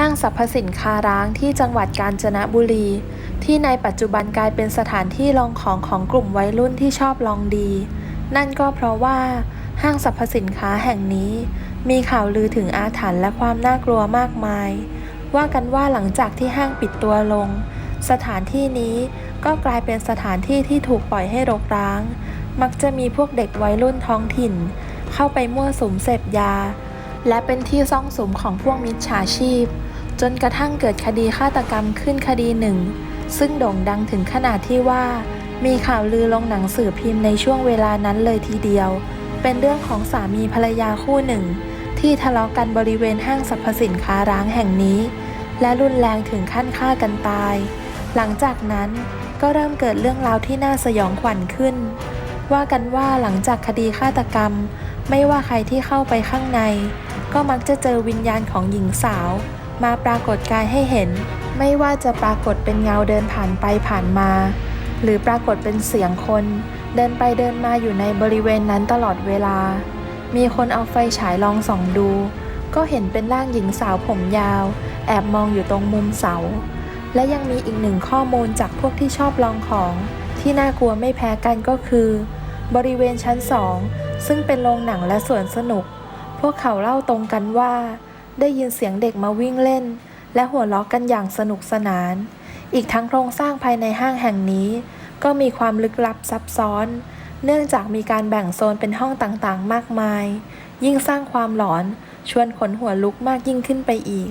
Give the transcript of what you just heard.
ห้างสรรพสินค้าร้างที่จังหวัดกาญจนบุรี ที่ในปัจจุบันกลายเป็นสถานที่ลองของของกลุ่มวัยรุ่นที่ชอบลองดี นั่นก็เพราะว่า ห้างสรรพสินค้าแห่งนี้ มีข่าวลือถึงอาถรรพ์และความน่ากลัวมากมาย ว่ากันว่าหลังจากที่ห้างปิดตัวลง สถานที่นี้ก็กลายเป็นสถานที่ที่ถูกปล่อยให้รกร้าง มักจะมีพวกเด็กวัยรุ่นท้องถิ่น เข้าไปมั่วสุมเสพยา และเป็นที่ซ่องสุมของพวกมิจฉาชีพ จนกระทั่งเกิดคดีฆาตกรรมขึ้นคดีหนึ่ง ซึ่งโด่งดังถึงขนาดที่ว่า มีข่าวลือลงหนังสือพิมพ์ในช่วงเวลานั้นเลยทีเดียว เป็นเรื่องของสามีภรรยาคู่หนึ่ง ที่ทะเลาะกันบริเวณห้างสรรพสินค้าร้างแห่งนี้ และรุนแรงถึงขั้นฆ่ากันตาย หลังจากนั้นก็เริ่มเกิดเรื่องราวที่น่าสยองขวัญขึ้น ว่ากันว่าหลังจากคดีฆาตกรรม ไม่ว่าใครที่เข้าไปข้างใน ก็มักจะเจอวิญญาณของหญิงสาว มาปรากฏกายให้เห็น ไม่ว่าจะปรากฏเป็นเงาเดินผ่านไปผ่านมา หรือปรากฏเป็นเสียงคน เดินไปเดินมาอยู่ในบริเวณนั้นตลอดเวลา มีคนเอาไฟฉายลองส่องดู ก็เห็นเป็นร่างหญิงสาวผมยาว แอบมองอยู่ตรงมุมเสา และยังมีอีกหนึ่งข้อมูลจากพวกที่ชอบลองของ ที่น่ากลัวไม่แพ้กันก็คือ บริเวณชั้นสองซึ่งเป็นโรงหนังและสวนสนุก วกเขาเล่าตรงกันว่า ได้ยินเสียงเด็กมาวิ่งเล่น และหัวเราะกันอย่างสนุกสนาน อีกทั้งโครงสร้างภายในห้างแห่งนี้ ก็มีความลึกลับซับซ้อน เนื่องจากมีการแบ่งโซนเป็นห้องต่างๆ มากมาย ยิ่งสร้างความหลอนชวนขนหัวลุกมากยิ่งขึ้นไปอีก